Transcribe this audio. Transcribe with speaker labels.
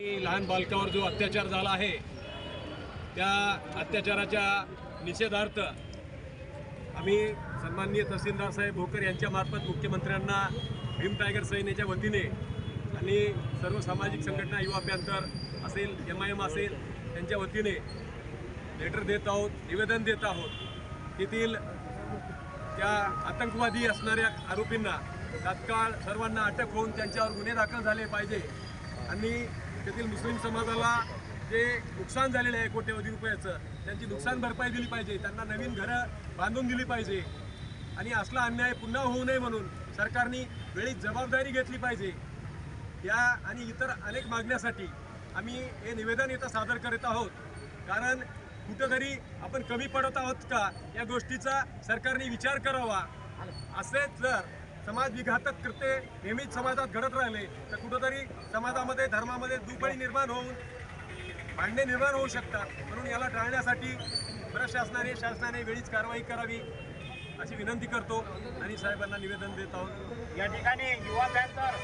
Speaker 1: लहान बालकावर जो अत्याचार झाला आहे त्या अत्याचाराच्या निषेधार्थ आम्ही सन्माननीय तहसीलदार साहेब भोकर यांच्यामार्फत मुख्यमंत्र्यांना भीम टायगर सेनेच्या वतीने आणि सर्व सामाजिक संघटना युवा पॅन्थर असेल एम आय एम असेल त्यांच्या वतीने लेटर देत आहोत निवेदन देत आहोत तेथील त्या आतंकवादी असणाऱ्या आरोपींना तात्काळ सर्वांना अटक होऊन त्यांच्यावर गुन्हे दाखल झाले पाहिजे आणि तेथील मुस्लिम समाजाला जे नुकसान झालेलं आहे कोट्यवधी रुपयाचं त्यांची नुकसान भरपाई दिली पाहिजे. त्यांना नवीन घरं बांधून दिली पाहिजे. आणि असला अन्याय पुन्हा होऊ नये म्हणून सरकारने वेळीच जबाबदारी घेतली पाहिजे. या आणि इतर अनेक मागण्यासाठी आम्ही हे निवेदन इथं सादर करीत आहोत. कारण कुठंतरी आपण कमी पडत आहोत का या गोष्टीचा सरकारने विचार करावा. असेच जर समाज विघातक कृत्ये नेहमीच समाजात घडत राहिले. तर कुठंतरी समाजामध्ये धर्मामध्ये दुबळी निर्माण होऊन भांडणे निर्माण होऊ शकतात. म्हणून याला टाळण्यासाठी प्रशासनाने शासनाने वेळीच कारवाई करावी अशी विनंती करतो आणि साहेबांना निवेदन देत आहोत.
Speaker 2: या ठिकाणी युवा पॅन्थर